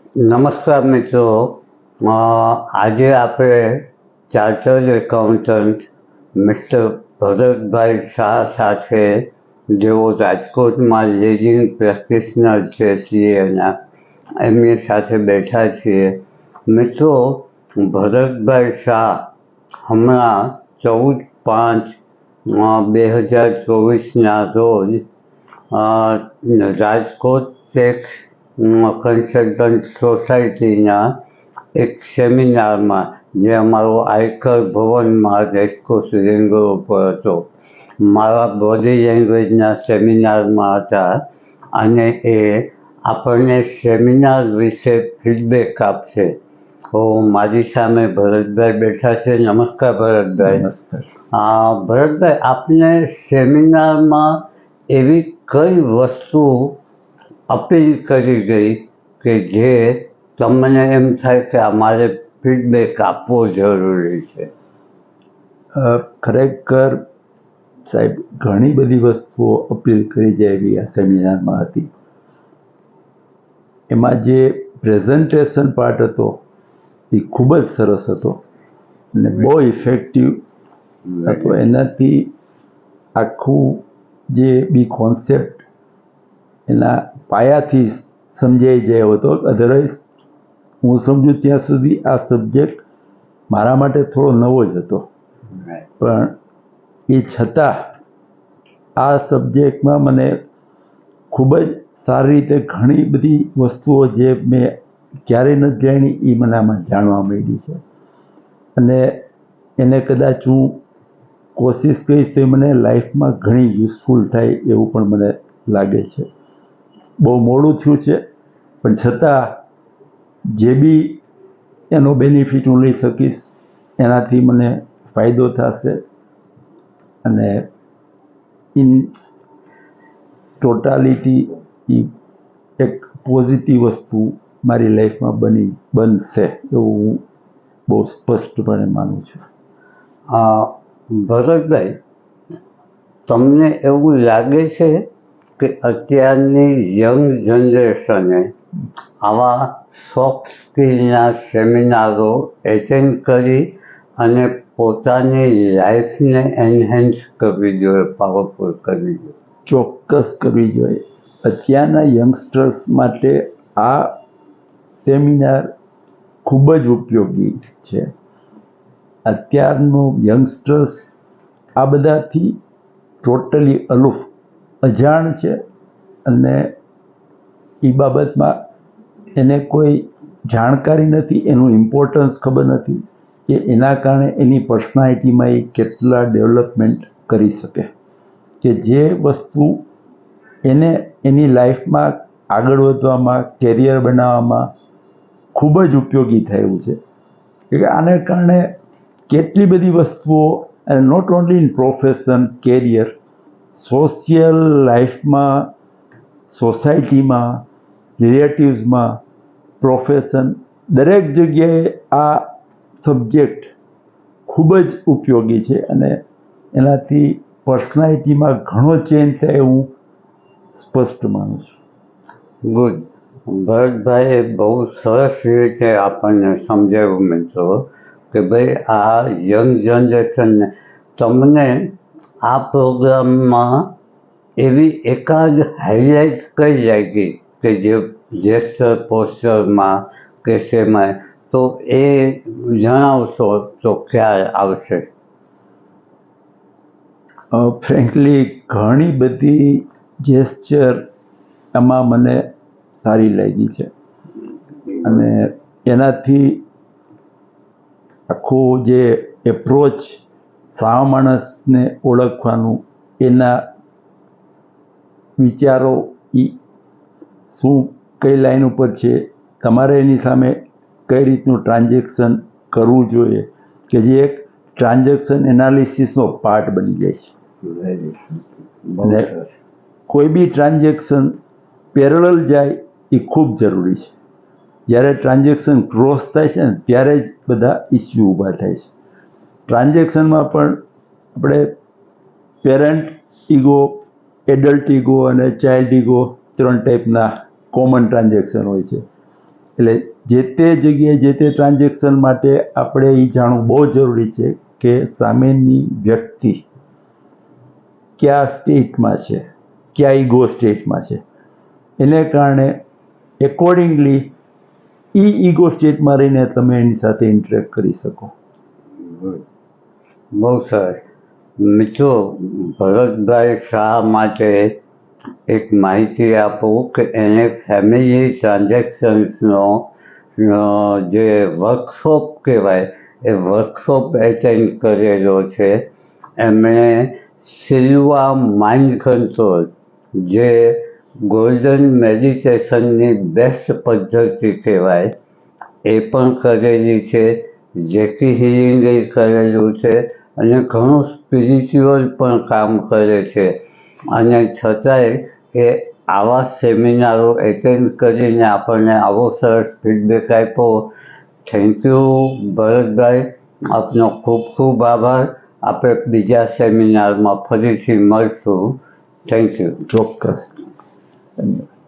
નમસ્કાર મિત્રો. આજે આપણે chartered accountant mister Bharatbhai Shah સાથે જેઓ રાજકોટમાં લીડિંગ પ્રેક્ટિશનર છે સીએના એમની સાથે બેઠા છીએ. મિત્રો, ભરતભાઈ શાહ હમણાં ચૌદ પાંચ બે હજાર ચોવીસના રોજ રાજકોટ ટેક્સ કન્સલ્ટન્ટ સોસાયટીના એક સેમિનારમાં જે અમારો આયકર ભવનમાં રેસકોર્સ રિંગ રોડ પર હતો. મારા બોડી લેંગ્વેજના સેમિનારમાં હતા અને એ આપણને સેમિનાર વિશે ફીડબેક આપશે. તો મારી સામે ભરતભાઈ બેઠા છે. નમસ્કાર ભરતભાઈ. ભરતભાઈ આપને સેમિનારમાં એવી કઈ વસ્તુ અપીલ કરી ગઈ કે જે તમને એમ થાય કે અમારે ફીડબેક આપવો જરૂરી છે. ખરેખર સાહેબ ઘણી બધી વસ્તુઓ અપીલ કરી જાય એવી આ સેમિનારમાં હતી. એમાં જે પ્રેઝન્ટેશન પાર્ટ હતો એ ખૂબ જ સરસ હતો અને બહુ ઇફેક્ટિવ હતો. એનાથી આખું જે બી કોન્સેપ્ટ એના પાયાથી સમજાઈ જાય હતો. અધરવાઇઝ હું સમજુ ત્યાં સુધી આ સબ્જેક્ટ મારા માટે થોડો નવો જ હતો. પણ એ છતાં આ સબ્જેક્ટમાં મને ખૂબ જ સારી રીતે ઘણી બધી વસ્તુઓ જે મેં ક્યારેય નથી જાણી એ મને આમાં જાણવા મળી છે. અને એને કદાચ હું કોશિશ કરીશ તો એ મને લાઈફમાં ઘણી યુઝફુલ થાય એવું પણ મને લાગે છે. બહુ મોડું થયું છે. પણ છતાં જે બી એનો બેનિફિટ હું લઈ શકીશ, એનાથી મને ફાયદો થશે. અને ઇન ટોટાલિટી એ એક પોઝિટિવ વસ્તુ મારી લાઈફમાં બની, બનશે એવું હું બહુ સ્પષ્ટપણે માનું છું. ભરતભાઈ, તમને એવું લાગે છે કે અત્યારની યંગ જનરેશને આવા સોફ્ટ સ્કિલના સેમિનારો એટેન્ડ કરી અને પોતાની લાઈફને એન્હેન્સ કરવી જોઈએ પાવરફુલ કરવી જોઈએ. ચોક્કસ કરવી જોઈએ. અત્યારના યંગસ્ટર્સ માટે આ સેમિનાર ખૂબ જ ઉપયોગી છે. અત્યારનું યંગસ્ટર્સ આ બધાથી ટોટલી અલુફ અજાણ છે અને એ બાબતમાં એને કોઈ જાણકારી નથી, એનું ઇમ્પોર્ટન્સ ખબર નથી કે એના કારણે એની પર્સનાલિટીમાં એ કેટલા ડેવલપમેન્ટ કરી શકે. કે જે વસ્તુ એને, એની લાઈફમાં આગળ વધવામાં કેરિયર બનાવવામાં ખૂબ જ ઉપયોગી થયું છે. કે આને કારણે કેટલી બધી વસ્તુઓ not only in profession career social લાઈફમાં, સોસાયટીમાં, રિલેટિવ્સમાં, પ્રોફેશન, દરેક જગ્યાએ આ સબ્જેક્ટ ખૂબ જ ઉપયોગી છે અને એનાથી પર્સનાલિટીમાં ઘણો ચેન્જ થાય હું સ્પષ્ટ માનું છું. ગુડ. ભરતભાઈએ બહુ સરસ રીતે આપણને સમજાવ્યું મિત્રો, કે ભાઈ આ યંગ જનરેશનને તમને આ પ્રોગ્રામમાં એવી એકાદ હાઇલાઇટ કઈ લાગી કે જે જેસ્ચર પોસ્ચરમાં કે શેમાં? તો એ જણાવશો તો ખ્યાલ આવશે. ફ્રેન્કલી ઘણી બધી જેસ્ચર એમાં મને સારી લાગી છે. અને એનાથી આખું જે એપ્રોચ સાવ માણસને ઓળખવાનું એના વિચારો એ શું કઈ લાઈન ઉપર છે તમારે એની સામે કઈ રીતનું ટ્રાન્ઝેક્શન કરવું જોઈએ કે જે એક ટ્રાન્ઝેક્શન એનાલિસિસનો પાર્ટ બની જાય છે. કોઈ બી ટ્રાન્ઝેક્શન પેરેલલ જાય એ ખૂબ જરૂરી છે. જ્યારે ટ્રાન્ઝેક્શન ક્રોસ થાય છે ને ત્યારે જ બધા ઇસ્યુ ઊભા થાય છે. ટ્રાન્ઝેક્શનમાં પણ આપણે પેરેન્ટ ઈગો, એડલ્ટ ઈગો અને ચાઇલ્ડ ઈગો ત્રણ ટાઈપના કોમન ટ્રાન્ઝેક્શન હોય છે. એટલે જે તે જગ્યાએ જે તે ટ્રાન્ઝેક્શન માટે આપણે એ જાણવું બહુ જરૂરી છે કે સામેની વ્યક્તિ કયા સ્ટેટમાં છે, કયા ઈગો સ્ટેટમાં છે. એને કારણે એકોર્ડિંગલી એ ઈગો સ્ટેટમાં રહીને તમે એની સાથે ઇન્ટરેક્ટ કરી શકો. બહુ સરસ. મિત્રો, ભરતભાઈ શાહ માટે એક માહિતી આપું કે એને ફેમિલી ટ્રાન્ઝેક્શન્સનો જે વર્કશોપ કહેવાય, એ વર્કશોપ એટેન્ડ કરેલો છે. એમણે સિલ્વા માઇન્ડ કંટ્રોલ જે ગોલ્ડન મેડિટેશનની બેસ્ટ પદ્ધતિ કહેવાય, એ પણ કરેલી છે. જેકી હિલિંગ કરેલું છે અને ઘણું સ્પિરિચ્યુઅલ પણ કામ કરે છે. અને છતાંય એ આવા સેમિનારો એટેન્ડ કરીને આપણને આવો સરસ ફીડબેક આપ્યો. થેન્ક યુ ભરતભાઈ. આપનો ખૂબ ખૂબ આભાર. આપણે બીજા સેમિનારમાં ફરીથી મળશું. થેન્ક યુ ચોક્કસ. ધન્યવાદ